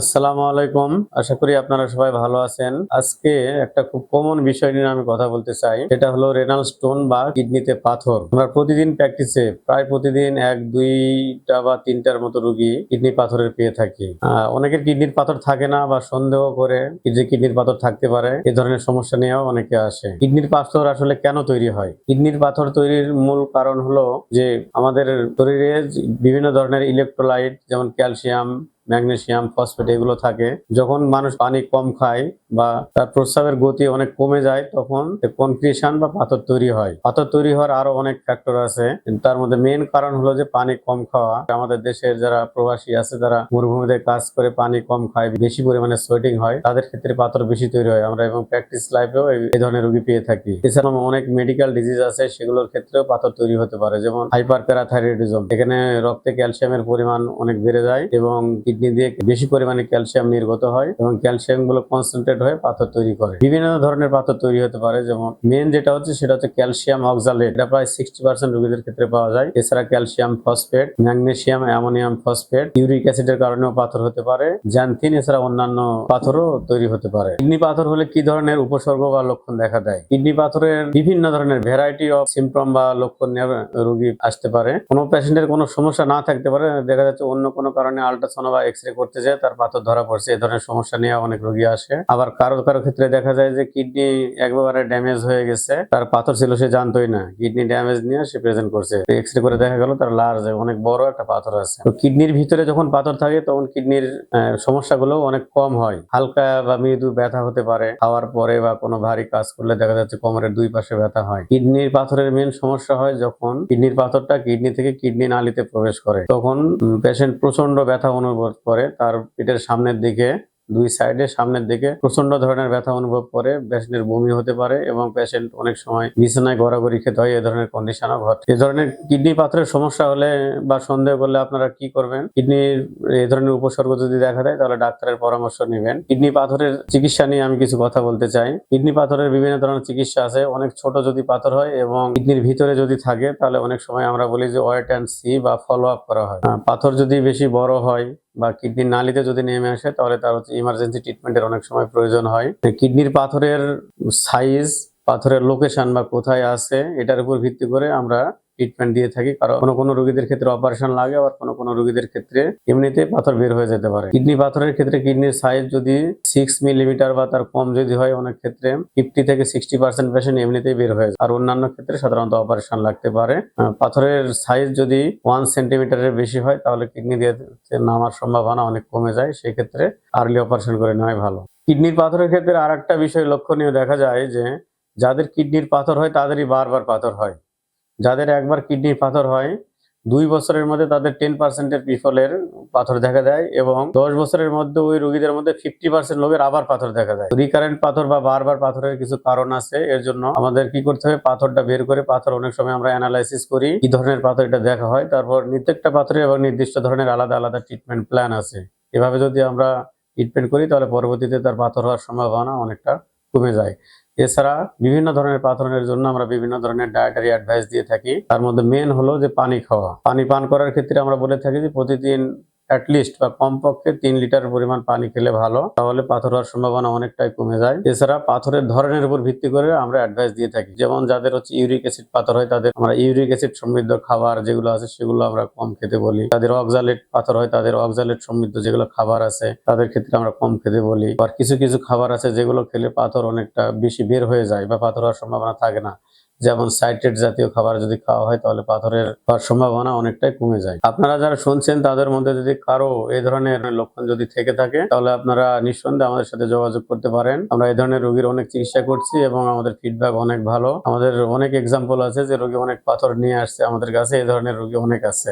আসসালামু আলাইকুম। আশা করি আপনারা সবাই ভালো আছেন। আজকে একটা খুব কমন বিষয় নিয়ে আমি কথা বলতে চাই। সেটা হলো রেনাল স্টোন বা কিডনিতে পাথর। আমরা প্রতিদিন প্র্যাকটিসে প্রায় প্রতিদিন এক, দুইটা বা তিনটার মতো রুগী কিডনি পাথরের পেয়ে থাকি। অনেকের কিডনির পাথর থাকে না বা সন্দেহ করে যে কিডনির পাথর থাকতে পারে, এ ধরনের সমস্যা নিয়েও অনেকে আসে। কিডনির পাথর আসলে কেন তৈরি হয়? কিডনির পাথর তৈরির মূল কারণ হলো যে আমাদের শরীরে বিভিন্ন ধরনের ইলেকট্রোলাইট যেমন ক্যালসিয়াম ম্যাগনেসিয়াম ফসফেট এগুলো থাকে। যখন মানুষ পানি কম খায় বা তার প্রস্রাবের গতি অনেক কমে যায়, তখন কনক্রিশন বা পাথর তৈরি হয়। পাথর তৈরি হওয়ার আরও অনেক ফ্যাক্টর আছে। তার মধ্যে মেন কারণ হলো যে পানি কম খাওয়া। আমাদের দেশের যারা প্রবাসী আছে, যারা মরুভূমিতে কাজ করে পানি কম খায়, বেশি পরিমাণে সোয়েটিং হয়, তাদের ক্ষেত্রে পাথর বেশি তৈরি হয়। আমরা এবং প্র্যাকটিস লাইফেও এই ধরনের রোগী পেয়ে থাকি। এছাড়াও অনেক মেডিকেল ডিজিজ আছে, সেগুলোর ক্ষেত্রেও পাথর তৈরি হতে পারে। যেমন হাইপার প্যারাথাইরয়েডিজম এখানে রক্তে ক্যালসিয়ামের পরিমাণ অনেক বেড়ে যায় এবং দিয়ে বেশি পরিমাণে ক্যালসিয়াম নির্গত হয় এবং ক্যালসিয়ামগুলো কনসেন্ট্রেট হয়ে পাথর তৈরি করে। বিভিন্ন ধরনের পাথর তৈরি হতে পারে, যেমন মেন যেটা হচ্ছে সেটা হচ্ছে ক্যালসিয়াম অক্সালেট এটা প্রায় সিক্সটি পার্সেন্ট রোগীদের ক্ষেত্রে পাওয়া যায়। এছাড়া calcium phosphate magnesium ammonium phosphate uric অ্যাসিডের কারণেও পাথর হতে পারে। জ্যান্থিন এছাড়া অন্যান্য পাথরও তৈরি হতে পারে। কিডনি পাথর হলে কি ধরনের উপসর্গ বা লক্ষণ দেখা দেয়? কিডনি পাথরের বিভিন্ন ধরনের ভ্যারাইটি অফ সিমটম বা লক্ষণ নিয়ে রোগী আসতে পারে। কোনো পেশেন্টের কোনো সমস্যা না থাকতে পারে, দেখা যাচ্ছে অন্য কোনো কারণে আল্ট্রাসাউন্ড বা এক্স রে করতে যায়, তার পাথর ধরা পড়ছে এই ধরনের সমস্যা নিয়ে অনেক রোগী আসে। আবার কারও কারও ক্ষেত্রে দেখা যায় যে কিডনি একবারে ড্যামেজ হয়ে গেছে, তার পাথর ছিল, সে জানতোই না। কিডনি ড্যামেজ নিয়ে সে প্রেজেন্ট করছে। এক্স রে করে দেখা গেল, তার লার্জ অনেক বড় একটা পাথর আছে। তো কিডনির ভিতরে যখন পাথর থাকে, তখন কিডনির সমস্যাগুলো অনেক কম হয়। হালকা বা মৃদু ব্যথা হতে পারে, খাওয়ার পরে বা কোনো ভারী কাজ করলে দেখা যাচ্ছে কোমরের দুই পাশে ব্যথা হয়। কিডনির পাথরের মেন সমস্যা হয় যখন কিডনির পাথরটা কিডনি থেকে কিডনি নালিতে প্রবেশ করে। তখন পেশেন্ট প্রচণ্ড ব্যথা অনুভব করে। তার পেটের সামনের দিকে, দুই সাইডে সামনের দিকে প্রচণ্ড ধরনের ব্যথা অনুভব করে। পেশেন্টের বমি হতে পারে এবং পেশেন্ট অনেক সময় বিছানায় গড়াগড়ি খেতে হয়, এ ধরনের কন্ডিশনও ঘটে। এ ধরনের কিডনি পাথরের সমস্যা হলে বা সন্দেহ করলে আপনারা কি করবেন? কিডনির এই ধরনের উপসর্গ যদি দেখা দেয়, তাহলে ডাক্তারের পরামর্শ নেবেন। কিডনি পাথরের চিকিৎসা নিয়ে আমি কিছু কথা বলতে চাই। কিডনি পাথরের বিভিন্ন ধরনের চিকিৎসা আছে। অনেক ছোট যদি পাথর হয় এবং কিডনির ভিতরে যদি থাকে, তাহলে অনেক সময় আমরা বলি যে ওয়েট অ্যান্ড সি বা ফলো আপ করা হয়। পাথর যদি বেশি বড় হয় বা কিডনির নালিতে যদি নেমে আসে, তাহলে তার হচ্ছে ইমার্জেন্সি ট্রিটমেন্টের অনেক সময় প্রয়োজন হয়। কিডনির পাথরের সাইজ পাথরের লোকেশন বা কোথায় আছে, এটার উপর ভিত্তি করে আমরা ট্রিটমেন্ট দিয়ে থাকি, কারণ কোনো কোনো রোগীদের ক্ষেত্রে অপারেশন লাগে, আবার কোনো কোনো রোগীদের ক্ষেত্রে এমনিতে পাথর বের হয়ে যেতে পারে। কিডনি পাথরের ক্ষেত্রে কিডনির সাইজ যদি সিক্স মিলিমিটার বা তার কম যদি হয়, অনেক ক্ষেত্রে ফিফটি থেকে সিক্সটি পার্সেন্ট পেশেন্ট এমনিতেই বের হয়ে যায়। আর অন্যান্য ক্ষেত্রে সাধারণত অপারেশন লাগতে পারে। পাথরের সাইজ যদি ওয়ান সেন্টিমিটারের বেশি হয়, তাহলে কিডনি দিয়ে নামার সম্ভাবনা অনেক কমে যায়। সেক্ষেত্রে আর্লি অপারেশন করে নেওয়াই ভালো। কিডনির পাথরের ক্ষেত্রে আর একটা বিষয় লক্ষণীয় দেখা যায় যে, যাদের কিডনির পাথর হয়, তাদেরই বারবার পাথর হয়। যাদের একবার কিডনির পাথর হয়, দুই বছরের মধ্যে তাদের টেন পার্সেন্টের পিপলের পাথর দেখা দেয় এবং দশ বছরের মধ্যে ওই রোগীদের মধ্যে ফিফটি পার্সেন্ট লোকের আবার পাথর দেখা যায় রিকারেন্ট পাথর বা বারবার পাথরের কিছু কারণ আছে, এর জন্য আমাদের কি করতে হবে? পাথরটা বের করে পাথর অনেক সময় আমরা অ্যানালাইসিস করি, কি ধরনের পাথর এটা দেখা হয়, তারপর প্রত্যেকটা পাথরের এবং নির্দিষ্ট ধরনের আলাদা আলাদা ট্রিটমেন্ট প্ল্যান আছে। এভাবে যদি আমরা ট্রিটমেন্ট করি, তাহলে পরবর্তীতে তার পাথর হওয়ার সম্ভাবনা অনেকটা কমে যায়। এছাড়া বিভিন্ন ধরনের পাথরের জন্য আমরা বিভিন্ন ধরনের ডায়েটারি অ্যাডভাইস দিয়ে থাকি। তার মধ্যে মেন হলো যে পানি খাওয়া। পানি পান করার ক্ষেত্রে আমরা বলে থাকি যে প্রতিদিন অ্যাটলিস্ট বা কমপক্ষে তিন লিটার পরিমাণ পানি খেলে ভালো। তাহলে পাথর হওয়ার সম্ভাবনা অনেকটাই কমে যায়। এছাড়া পাথরের ধরনের উপর ভিত্তি করে আমরা অ্যাডভাইস দিয়ে থাকি। যেমন যাদের হচ্ছে ইউরিক অ্যাসিড পাথর হয়, তাদের আমরা ইউরিক অ্যাসিড সমৃদ্ধ খাবার যেগুলো আছে, সেগুলো আমরা কম খেতে বলি। তাদের অক্সালেট পাথর হয়, তাদের অক্সালেট সমৃদ্ধ যেগুলো খাবার আছে, তাদের ক্ষেত্রে আমরা কম খেতে বলি। আর কিছু কিছু খাবার আছে, যেগুলো খেলে পাথর অনেকটা বেশি বের হয়ে যায় বা পাথর হওয়ার সম্ভাবনা থাকে না। যেমন সাইট্রেট জাতীয় খাবার যদি খাওয়া হয়, তাহলে পাথরের হওয়ার সম্ভাবনা অনেকটাই কমে যায়। আপনারা যারা শুনছেন, তাদের মধ্যে যদি কারও এই ধরনের লক্ষণ যদি থেকে থাকে, তাহলে আপনারা নিঃসন্দেহে আমাদের সাথে যোগাযোগ করতে পারেন। আমরা এই ধরনের রোগীর অনেক চিকিৎসা করছি এবং আমাদের ফিডব্যাক অনেক ভালো। আমাদের অনেক এক্সাম্পল আছে যে, রোগী অনেক পাথর নিয়ে আসছে, আমাদের কাছে এই ধরনের রোগী অনেক আছে।